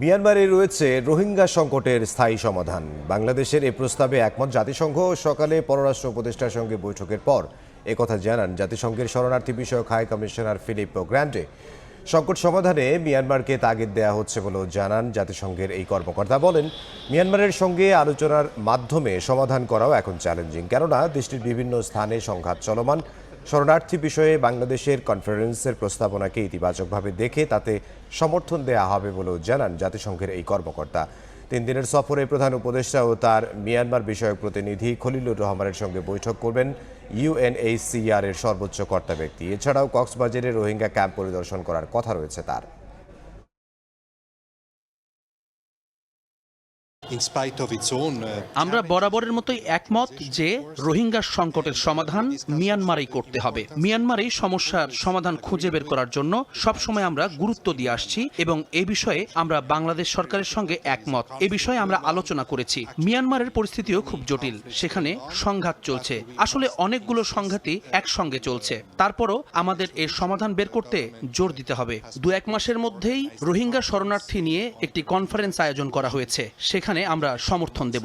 মিয়ানমারে রয়েছে রোহিঙ্গা সংকটের স্থায়ী সমাধান। বাংলাদেশের এই প্রস্তাবে একমত জাতিসংঘ সকালে পররাষ্ট্র উপদেষ্টার সঙ্গে বৈঠকের পর একথা জানান জাতিসংঘের শরণার্থী বিষয়ক হাই কমিশনার ফিলিপ গ্র্যান্ডে সংকট সমাধানে মিয়ানমারকে তাগিদ দেওয়া হচ্ছে বলেও জানান জাতিসংঘের এই কর্মকর্তা। বলেন, মিয়ানমারের সঙ্গে আলোচনার মাধ্যমে সমাধান করাও এখন চ্যালেঞ্জিং কেননা, দেশটির বিভিন্ন স্থানে সংঘাত চলমান। শরণার্থী বিষয়ে বাংলাদেশের কনফারেন্সের প্রস্তাবনাকে ইতিবাচকভাবে দেখে তাতে সমর্থন দেয়া হবে বলেও জানান জাতিসংঘের এই কর্মকর্তা। তিন দিনের সফরে প্রধান উপদেষ্টা ও তার মিয়ানমার বিষয়ক প্রতিনিধি খলিলুর রহমানের সঙ্গে বৈঠক করবেন ইউএনএইচসিআর এর সর্বোচ্চ কর্তা ব্যক্তি। এছাড়াও কক্সবাজারে রোহিঙ্গা ক্যাম্প পরিদর্শন করার কথা রয়েছে তার। আমরা বরাবরের মতোই একমত যে রোহিঙ্গা সংকটের সমাধান মিয়ানমারেই করতে হবে। মিয়ানমারেই সমস্যার সমাধান খুঁজে বের করার জন্য সবসময় আমরা গুরুত্ব দিয়ে আসছি এবং এ বিষয়ে আমরা বাংলাদেশ সরকারের সঙ্গে একমত। এ বিষয়ে আমরা আলোচনা করেছি। মিয়ানমারের পরিস্থিতিও খুব জটিল। সেখানে সংঘাত চলছে। আসলে অনেকগুলো সংঘাতই একসঙ্গে চলছে। তারপরও আমাদের এর সমাধান বের করতে জোর দিতে হবে। দু এক মাসের মধ্যেই রোহিঙ্গা শরণার্থী নিয়ে একটি কনফারেন্স আয়োজন করা হয়েছে। সেখানে আমরা সমর্থন দেব।